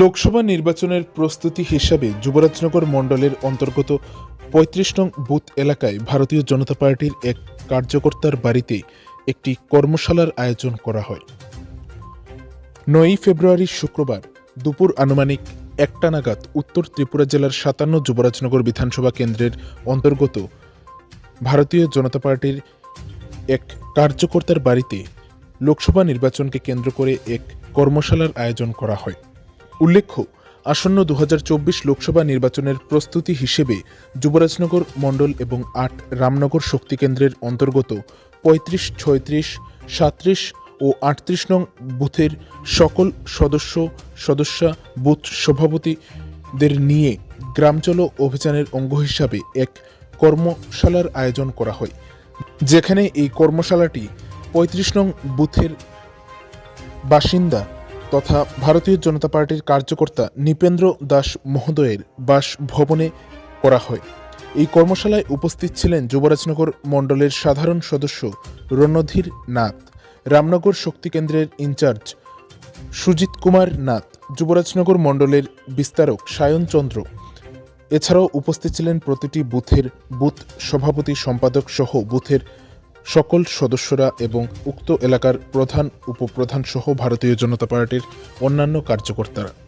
লোকসভা নির্বাচনের প্রস্তুতি হিসাবে যুবরাজনগর মণ্ডলের অন্তর্গত পঁয়ত্রিশ নং বুথ এলাকায় ভারতীয় জনতা পার্টির এক কার্যকর্তার বাড়িতে একটি কর্মশালার আয়োজন করা হয়। নয়ই ফেব্রুয়ারি শুক্রবার দুপুর আনুমানিক একটা নাগাদ উত্তর ত্রিপুরা জেলার সাতান্ন যুবরাজনগর বিধানসভা কেন্দ্রের অন্তর্গত ভারতীয় জনতা পার্টির এক কার্যকর্তার বাড়িতে লোকসভা নির্বাচনকে কেন্দ্র করে এক কর্মশালার আয়োজন করা হয়। উল্লেখ্য, আসন্ন দু হাজার চব্বিশ লোকসভা নির্বাচনের প্রস্তুতি হিসেবে যুবরাজনগর মণ্ডল এবং আট রামনগর শক্তি কেন্দ্রের অন্তর্গত পঁয়ত্রিশ, ছয়ত্রিশ, সাঁত্রিশ ও আটত্রিশ নং বুথের সকল সদস্য, সদস্যা, বুথ সভাপতিদের নিয়ে গ্রাম চলো অভিযানের অঙ্গ হিসাবে এক কর্মশালার আয়োজন করা হয়, যেখানে এই কর্মশালাটি পঁয়ত্রিশ নং বুথের বাসিন্দা তথা ভারতীয় জনতা পার্টির কার্যকর্তা নৃপেন্দ্র দাস মহোদয়ের বাসভবনে করা হয়। এই কর্মশালায় উপস্থিত ছিলেন যুবরাজনগর মণ্ডলের সাধারণ সদস্য রণধীর নাথ, রামনগর শক্তি কেন্দ্রের ইনচার্জ সুজিত কুমার নাথ, যুবরাজনগর মণ্ডলের বিস্তারক সায়ন চন্দ্র। এছাড়াও উপস্থিত ছিলেন প্রতিটি বুথের বুথ সভাপতি সম্পাদক সহ বুথের সকল সদস্যরা এবং উক্ত এলাকার প্রধান উপপ্রধান সহ ভারতীয় জনতা পার্টির অন্যান্য কার্যকর্তারা।